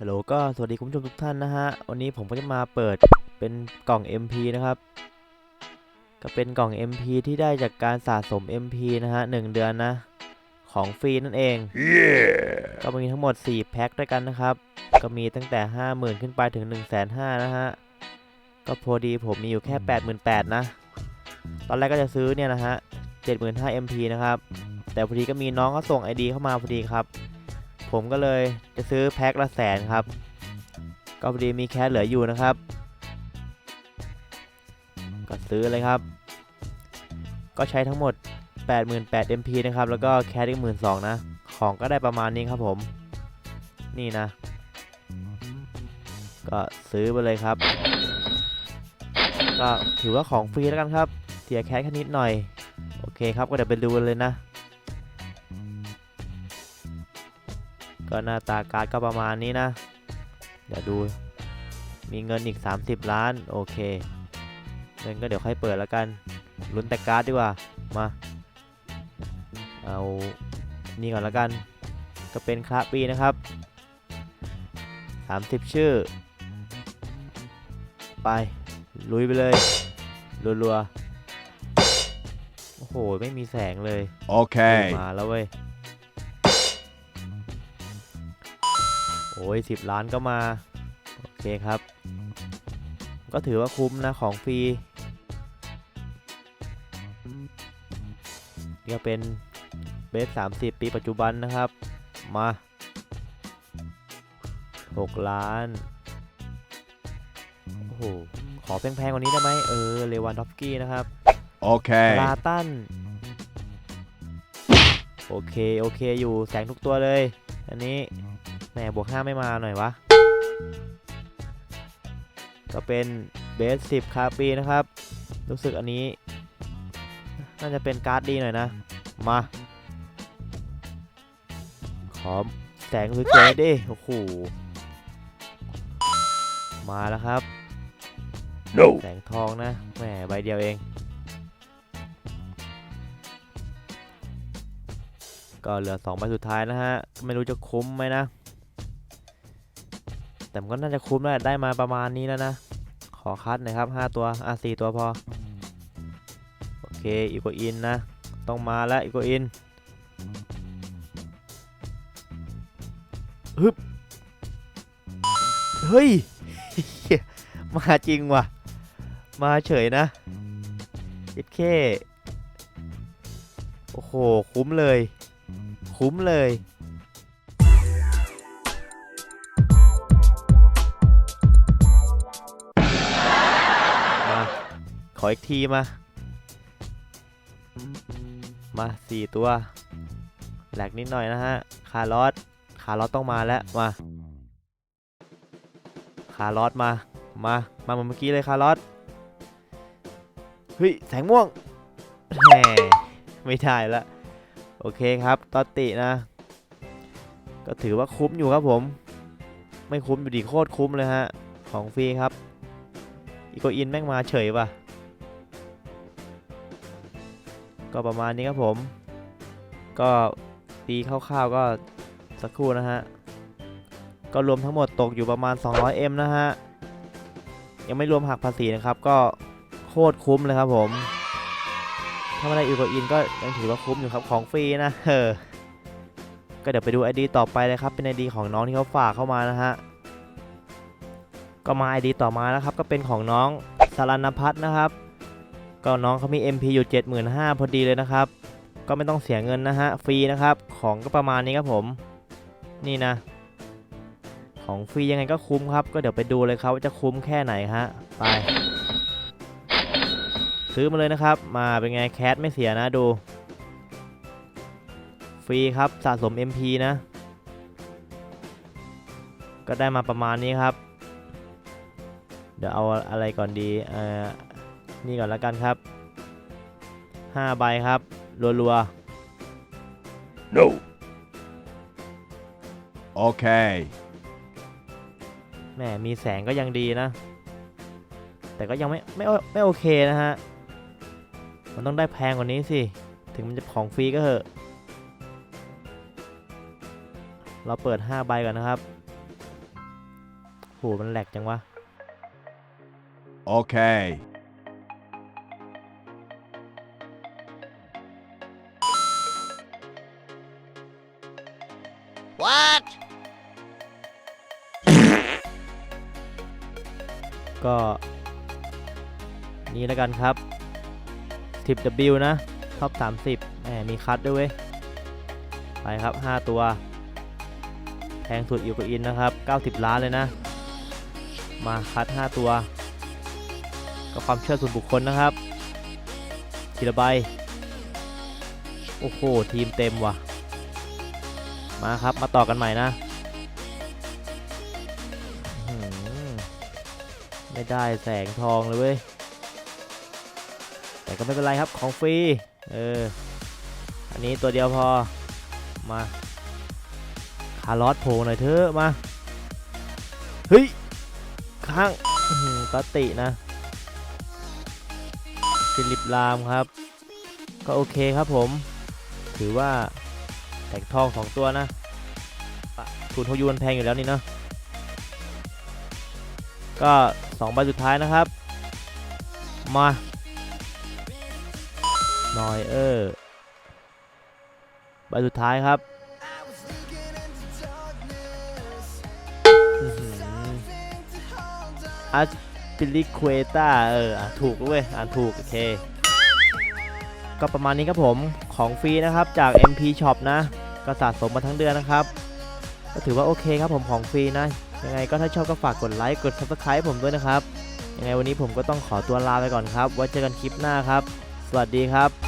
ฮัลโหลก็สวัสดีคุณผู้ชมทุกท่านนะฮะ วันนี้ผมก็จะมาเปิดเป็นกล่อง MP นะครับ ก็เป็นกล่อง MP ที่ได้จากการสะสม MP นะฮะหนึ่งเดือนนะ ของฟรีนั่นเองก็มีทั้งหมด 4 แพ็คด้วยกันนะครับ ก็มีตั้งแต่ 50,000 ขึ้นไปถึง 1 5 0 0 0 0นะฮะ ก็พอดีผมมีอยู่แค่ 88,000นะ ตอนแรกก็จะซื้อเนี่ยนะฮะ75,000 MP นะครับ แต่พอดีก็มีน้องเขาส่ง ID เข้ามาพอดีครับ ผมก็เลยจะซื้อแพ็คละแสนครับ ก็พอดีมีแคสเหลืออยู่นะครับ ก็ซื้อเลยครับ ก็ใช้ทั้งหมด 88,000 MP นะครับ แล้วก็แคสอีก12,000นะ ของก็ได้ประมาณนี้ครับผม นี่นะ ก็ซื้อไปเลยครับ ก็ถือว่าของฟรีแล้วกันครับ เสียแคสแค่นิดหน่อย โอเคครับ ก็เดี๋ยวไปดูกันเลยนะ ก็หน้าตาการ์ดก็ประมาณนี้นะ เดี๋ยวดูมีเงินอีก 30 ล้าน โอเคเงินก็เดี๋ยวค่อยเปิดแล้วกันลุ้นแต่การ์ดดีกว่ามาเอานี่ก่อนแล้วกัน ก็เป็นคราปีนะครับ 30 ชื่อ ไป ลุยไปเลยรัวๆโอ้โห ไม่มีแสงเลย Okay. มาแล้วเว้ย โอ้ยสิบล้านก็มา โอเคครับ ก็ถือว่าคุ้มนะของฟรีนี่ก็เป็นเบส30ปีปัจจุบันนะครับ มา6ล้าน โอ้โห ขอแพงๆกว่านี้ได้ไหมเออ เลวันดอฟกี้นะครับ Okay. ลาตัน โอเค โอเคอยู่แสงทุกตัวเลย อันนี้ แหมบวกห้าไม่มาหน่อยวะ ก็เป็นเบสสิบคาปีนะครับ รู้สึกอันนี้ น่าจะเป็นการ์ดดีหน่อยนะ มา ขอแสงสวยๆดิ โอ้โห มาแล้วครับ No. แสงทองนะ แหมใบเดียวเอง ก็เหลือ2ใบสุดท้ายนะฮะ ไม่รู้จะคุ้มไหมนะ แต่มันก็น่าจะคุ้มแล้วได้มาประมาณนี้แล้วนะ ขอคัดน่อยครับ 5 ตัวอะ4ตัวพอ โอเคอีโกอินนะ ต้องมาแล้วอีโกอินฮึบเฮ้ย มาจริงว่ะ มาเฉยนะเอ็ดเคโอ้โห คุ้มเลย คุ้มเลย ขออีกทีมา มาสี่ตัวแหลกนิดหน่อยนะฮะ คาร์ลอสคาร์ลอสต้องมาแล้ว มา คาร์ลอสมา มา มาเหมือนเมื่อกี้เลยคาร์ลอสเฮ้ย แสงม่วงแหมไม่ได้ละ โอเคครับตอตตินะ ก็ถือว่าคุ้มอยู่ครับผม ไม่คุ้มอยู่ดีโคตรคุ้มเลยฮะ ของฟรีครับ อีโกอินแม่งมาเฉยว่ะ ก็ประมาณนี้ครับผม ก็ตีคร่าวๆก็สักครู่นะฮะ ก็รวมทั้งหมดตกอยู่ประมาณ 200M นะฮะ ยังไม่รวมหักภาษีนะครับ ก็โคตรคุ้มเลยครับผม ถ้าไม่ได้อีกอินก็ยังถือว่าคุ้มอยู่ครับของฟรีนะเออก็เดี๋ยวไปดู ID ต่อไปเลยครับ เป็น ID ของน้องที่เขาฝากเข้ามานะฮะ ก็มา ID ต่อมานะครับ ก็เป็นของน้องสารณพัฒน์นะครับ ก็น้องเขามี MP อยู่ 75,000 พอดีเลยนะครับ ก็ไม่ต้องเสียเงินนะฮะ ฟรีนะครับ ของก็ประมาณนี้ครับผม นี่นะ ของฟรียังไงก็คุ้มครับ ก็เดี๋ยวไปดูเลยครับว่าจะคุ้มแค่ไหนฮะ ไป ซื้อมาเลยนะครับ มาเป็นไงแคสไม่เสียนะดู ฟรีครับสะสม MP นะ ก็ได้มาประมาณนี้ครับ เดี๋ยวเอาอะไรก่อนดี เอ่อ นี่ก่อนแล้วกันครับ5ใบครับ รัว No. Okay. ๆแหมมีแสงก็ยังดีนะ แต่ก็ยังไม่ไม่โอไม่โอเคนะฮะ มันต้องได้แพงกว่านี้สิ ถึงมันจะของฟรีก็เถอะ เราเปิด 5 ใบก่อนนะครับมันแหลกจังวะ Okay. What? ก็ นี่แล้วกันครับ 10W นะท็อป30แหมมีคัดด้วยเว้ย ไปครับ 5 ตัว แพงสุดอยู่กับอินนะครับ 90 ล้านเลยนะ มาคัด 5 ตัว ก็ความเชื่อส่วนบุคคลนะครับ ทีละใบ โอ้โห ทีมเต็มว่ะ มาครับ มาต่อกันใหม่นะ ไม่ได้แสงทองเลยเว้ย แต่ก็ไม่เป็นไรครับของฟรี เออ อันนี้ตัวเดียวพอ มาคาร์ลอสโผล่หน่อยเถอะมา เฮ้ย ข้างปตินะฟิลิปลามครับ ก็โอเคครับผม ถือว่าแตกทองสองตัวนะปะทุนโฮยูนแพงอยู่แล้วนี่เนาะ ก็สองใบสุดท้ายนะครับ มานอยเออร์ใบสุดท้ายครับอาร์ปิลิคเวต้าเออ อ่านถูกด้วยอ่านถูก โอเค ก็ประมาณนี้ครับผมของฟรีนะครับจาก MP Shop นะ ก็สะสมมาทั้งเดือนนะครับ ก็ถือว่าโอเคครับผมของฟรีนะ ยังไงก็ถ้าชอบก็ฝากกดไลค์กด Subscribe ผมด้วยนะครับ ยังไงวันนี้ผมก็ต้องขอตัวลาไปก่อนครับ ไว้เจอกันคลิปหน้าครับ สวัสดีครับ